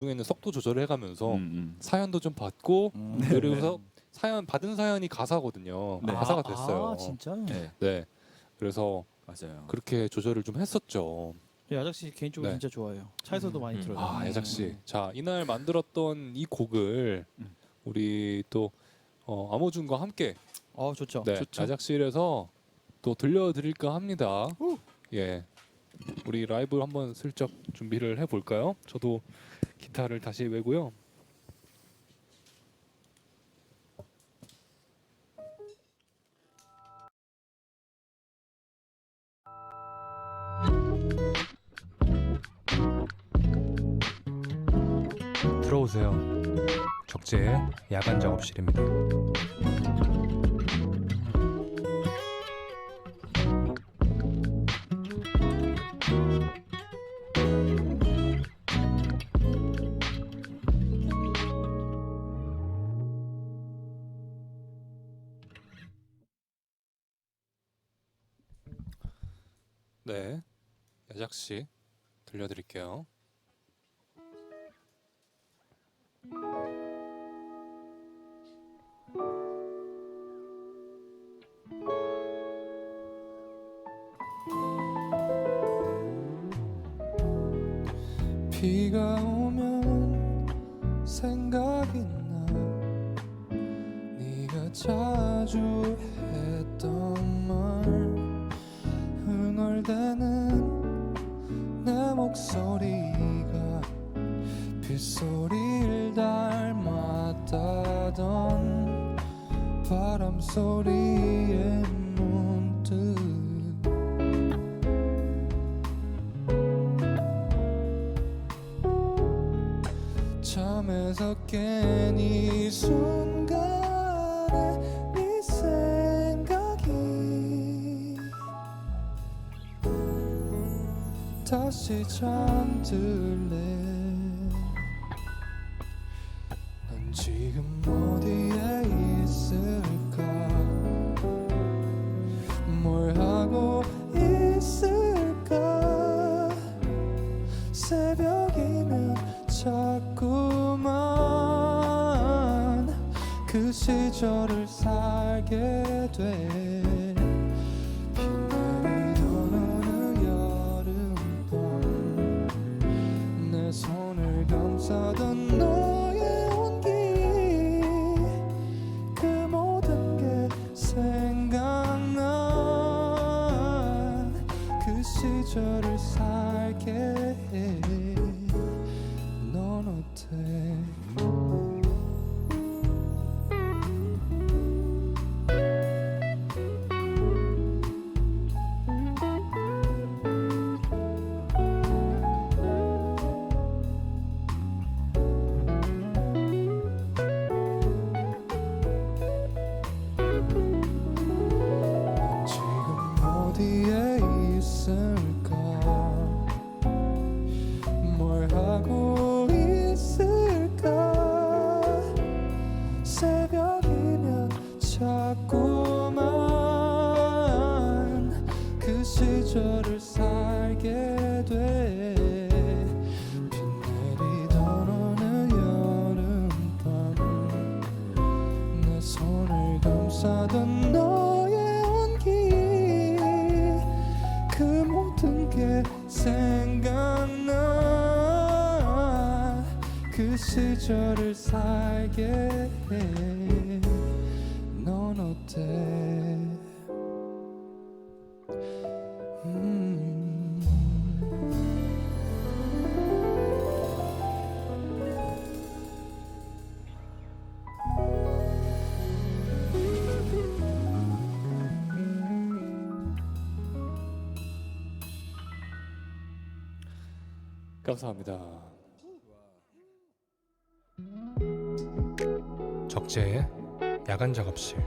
중에는 속도 조절을 해가면서 음, 음. 사연도 좀 받고 음. 네. 그래서 사연 받은 사연이 가사거든요. 네. 가사가 아, 됐어요. 아, 진짜요? 네, 네. 그래서 맞아요. 그렇게 조절을 좀 했었죠. 야작 씨 개인적으로 네. 진짜 좋아해요. 차에서도 많이 음. 들어요. 아, 야작 씨. 자, 이날 만들었던 이 곡을 음. 우리 또 어, 암호준과 함께 어 좋죠. 네, 좋죠. 야작실에서 또 들려드릴까 합니다. 예, 우리 라이브 한번 슬쩍 준비를 해볼까요? 저도 기타를 다시 외고요. 들어오세요. 적재의 야간 작업실입니다. 네, 야작 씨 들려드릴게요. 비가 오면 생각이 나 네가 자주 빗소리를 닮았다던 바람 소리에 문득 잠에서 깬 이 순간에 네 생각이 다시 잠들래 어디에 있을까? 뭘 하고 있을까? 새벽이면 자꾸만 그 시절을 살게 돼 그 시절을 살게 해넌 어때 생각나 그 시절을 살게 해 넌 어때 음. 감사합니다. 적재의 야간 작업실.